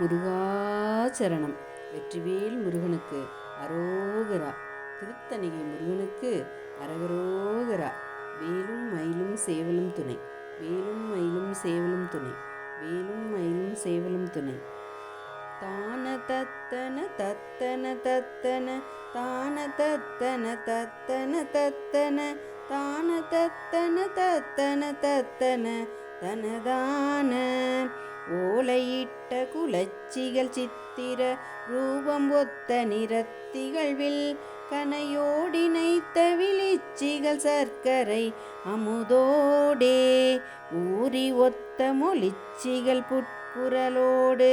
முருகாச்சரணம். வெற்றிவேல் முருகனுக்கு அரோகரா. திருத்தணிகை முருகனுக்கு அரகரோகரா. வேலும் மயிலும் சேவலும் துணை. வேலும் மயிலும் சேவலும் துணை. வேலும் மயிலும் சேவலும் துணை. தான தத்தன தத்தன தத்தன. தான தத்தன தத்தன தத்தன. தான தத்தன தத்தன தத்தன. தனதான ஓலையிட்ட குலச்சிகள் சித்திர ரூபம் ஒத்த நிறத்திகழ்வில் கனையோடினைத்த விழிச்சிகள் சர்க்கரை அமுதோடே ஊறி ஒத்த மொழிச்சிகள் புட்குரலோடு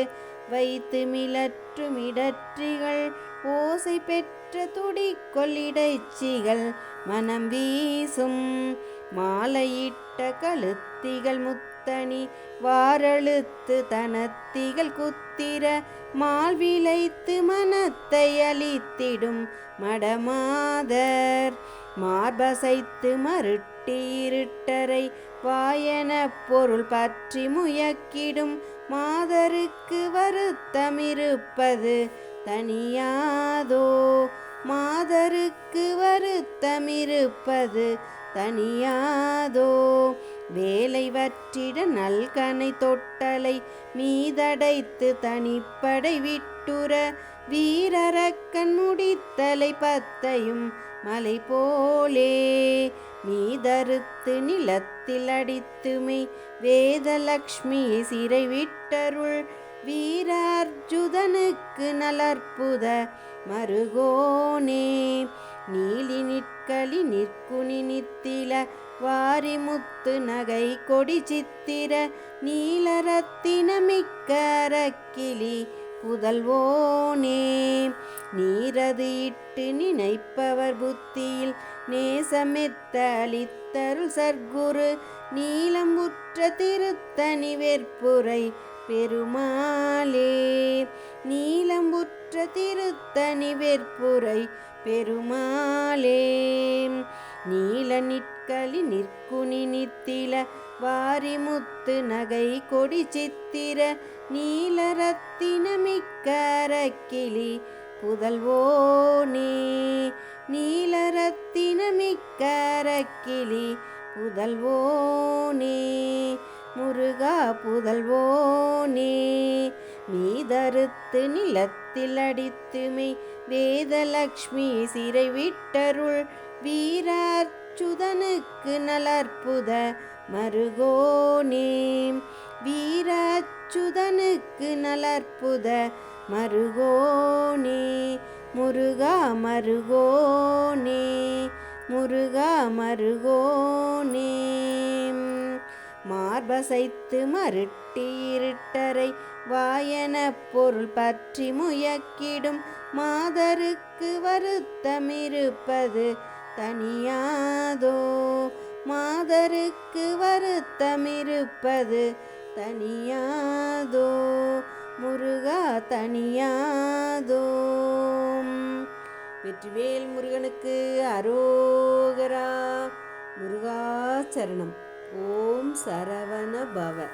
வைத்து மிளற்றும் இடற்றிகள் ஓசை பெற்ற துடிக்கொள்ளிடைச்சிகள் மனம் வீசும் மாலையிட்ட கழுத்திகள் முத்து தனி வாரழுத்து தனத்திகள் குத்திர மால் விளைத்து மனத்தை அளித்திடும் மடமாதர். மார்பசைத்து மருட்டி இருட்டரை வாயன பொருள் பற்றி முயக்கிடும் மாதருக்கு வருத்தமிருப்பது தனியாதோ? மாதருக்கு வருத்தமிருப்பது தனியாதோ? வேலை வற்றிட நல்கனை தொட்டலை மீதடைத்து தனிப்படை விட்டுற வீரரக்கன் முடித்தலை பத்தையும் மலை போலே மீதறுத்து நிலத்தில் அடித்துமை வேதலக்ஷ்மியை சிறை விட்டருள் வீரார்ஜுதனுக்கு நலற்புத மருகோனே. நீலி நிற்களி நிற்குனி நித்தில வாரிமுத்து நகை கொடி சித்திர நீலரத்தினமிக்க அரக்கிளி புதல்வோனே. நீரது இட்டு நினைப்பவர் புத்தியில் நேசமெத்த அளித்தருள் சர்க்குரு நீலம் உற்ற திருத்தணி வெற்புரை பெருமாளே நீலம்புற்ற திருத்தணி வெற்புரை பெருமாளே நீல நிற்களி நிற்குனி நித்தில வாரிமுத்து நகை கொடி சித்திர நீலரத்தினமிக்க அரக்கிளி புதல்வோனே நீலரத்தினமிக்க அரக்கிளி புதல்வோனே. முருகா புதல்வோனே மீதறுத்து நிலத்தில் அடித்துமை வேதலக்ஷ்மி சிறை விட்டருள் வீராச்சுதனுக்கு நலற்புத மருகோனே. வீராச்சுதனுக்கு நலற்புத மருகோனே. முருகா மருகோனே. முருகா மருகோனே. மார்பசைத்து மருட்டி இருட்டரை வாயன பொருள் பற்றி முயக்கிடும் மாதருக்கு வருத்தமிருப்பது தனியாதோ? மாதருக்கு வருத்தமிருப்பது தனியாதோ? முருகா தனியாதோ? வெற்றிவேல் முருகனுக்கு அரோகரா முருகாச்சரணம் ஓம் சரவண பவ.